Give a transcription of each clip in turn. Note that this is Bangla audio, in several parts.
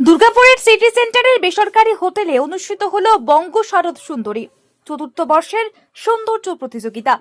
দুর্গাপুরের সিটি সেন্টারের বেসরকারি হোটেলে অনুষ্ঠিত হল বঙ্গ শারদ সুন্দরী চতুর্থ বর্ষের সৌন্দর্য প্রতিযোগিতা।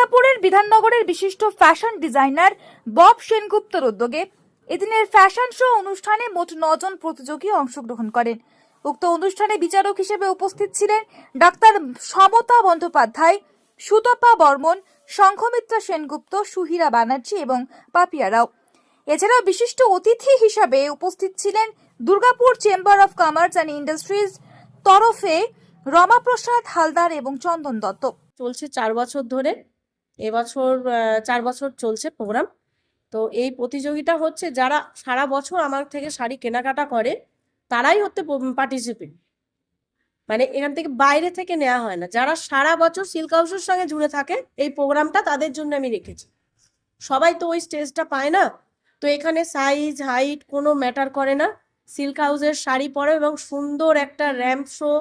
দুর্গাপুরের বিধাননগরের বিশিষ্ট ফ্যাশন ডিজাইনার বব সেনগুপ্তর উদ্যোগে এদিনের ফ্যাশন শো অনুষ্ঠানে মোট নজন প্রতিযোগী অংশগ্রহণ করেন। উক্ত অনুষ্ঠানে বিচারক হিসেবে উপস্থিত ছিলেন ডাক্তার সমতা বন্দ্যোপাধ্যায়, সুতপা বর্মন শঙ্খমিত্রা সেনগুপ্ত, সুহিরা ব্যানার্জি এবং পাপিয়া রাও। এছাড়াও বিশিষ্ট অতিথি হিসাবে উপস্থিত ছিলেন Durgapur Chamber of Commerce and Industries তরফে রমাপ্রসাদ হালদার এবং চন্দন দত্ত। চলছে চার বছর ধরে এবছর চার বছর চলছে প্রোগ্রাম তো এই প্রতিযোগিতা হচ্ছে যারা সারা বছর আমার থেকে শাড়ি কেনাকাটা করে, তারাই হচ্ছে পার্টিসিপেন্ট মানে এখান থেকে বাইরে থেকে নেওয়া হয় না। যারা সারা বছর সিল্ক হাউসের সঙ্গে জুড়ে থাকে, এই প্রোগ্রামটা তাদের জন্য আমি রেখেছি। সবাই তো ওই স্টেজটা পায় না। তো এখানে সাইজ হাইট কোনো ম্যাটার করে না। সিল্ক হাউসের শাড়ি পরে এবং সুন্দর একটা র্যাম্প শো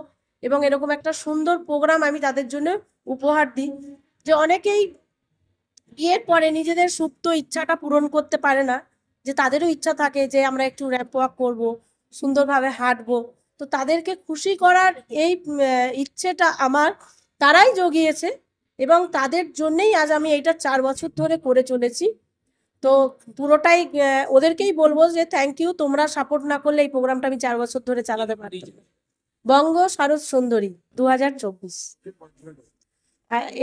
এবং এরকম একটা সুন্দর প্রোগ্রাম আমি তাদের জন্য উপহার দিই। যে অনেকেই বিয়ের পরে নিজেদের সুপ্ত ইচ্ছাটা পূরণ করতে পারে না, যে তাদেরও ইচ্ছা থাকে যে আমরা একটু র্যাপ ওয়াক করব, সুন্দরভাবে হাঁটবো, তো তাদেরকে খুশি করার এই ইচ্ছেটা আমার, তারাই জগিয়েছে এবং তাদের জন্যেই আজ আমি এইটা চার বছর ধরে করে চলেছি। তো পুরোটাই ওদেরকেই বলব যে থ্যাংক ইউ তোমরা সাপোর্ট না করলে এই প্রোগ্রামটা আমি চার বছর ধরে চালাতে পারি বঙ্গ শারদ সুন্দরী দু হাজার চব্বিশ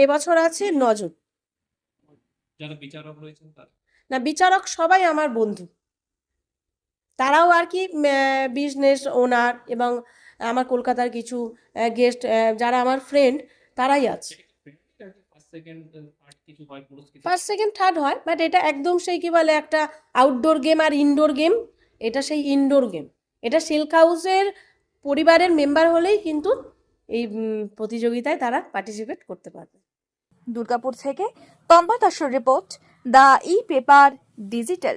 এবছর আছে নজন যারা বিচারক রয়েছেন তার। না বিচারক সবাই আমার বন্ধু। তারাও আর কি বিজনেস ওনার এবং আমার কলকাতার কিছু গেস্ট যারা আমার ফ্রেন্ড তারাই আছে। ফার্স্ট সেকেন্ড হয় থার্ড হয় বাট এটা একদম সেই কি বলে একটা আউটডোর গেম আর ইনডোর গেম এটা সেই ইনডোর গেম এটা সিল্ক হাউসের পরিবারের মেম্বার হলেই কিন্তু এই প্রতিযোগিতায় তারা পার্টিসিপেট করতে পারবে। দুর্গাপুর থেকে তন্ময় দাসের report the E paper digital.